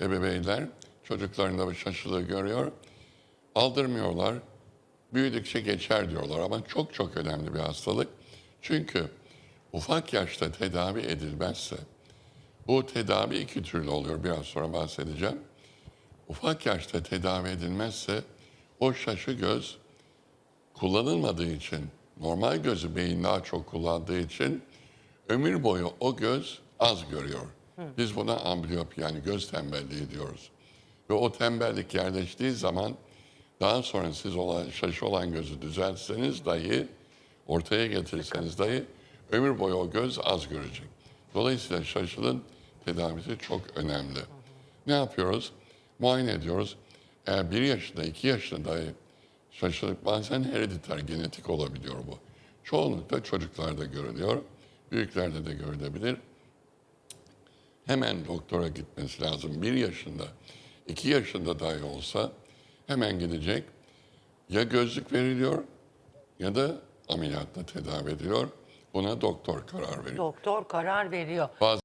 ebeveynler çocuklarında bu şaşılığı görüyor. Aldırmıyorlar. Büyüdükçe geçer diyorlar ama çok çok önemli bir hastalık. Çünkü ufak yaşta tedavi edilmezse bu tedavi iki türlü oluyor. Biraz sonra bahsedeceğim. Ufak yaşta tedavi edilmezse o şaşı göz kullanılmadığı için, normal gözü beyin daha çok kullandığı için ömür boyu o göz az görüyor. Biz buna ambliyopi yani göz tembelliği diyoruz. Ve o tembellik yerleştiği zaman daha sonra siz olan, şaşı olan gözü düzeltseniz dahi, ortaya getirseniz dahi ömür boyu o göz az görecek. Dolayısıyla şaşılın tedavisi çok önemli. Ne yapıyoruz? Muayene ediyoruz. Eğer bir yaşında, iki yaşında dahi şaşılık bazen herediter, genetik olabiliyor bu. Çoğunlukla çocuklarda görülüyor. Büyüklerde de görülebilir. Hemen doktora gitmesi lazım. Bir yaşında, iki yaşında dahi olsa hemen gidecek. Ya gözlük veriliyor ya da ameliyatla tedavi ediliyor. Buna doktor karar veriyor. Doktor karar veriyor. Bazı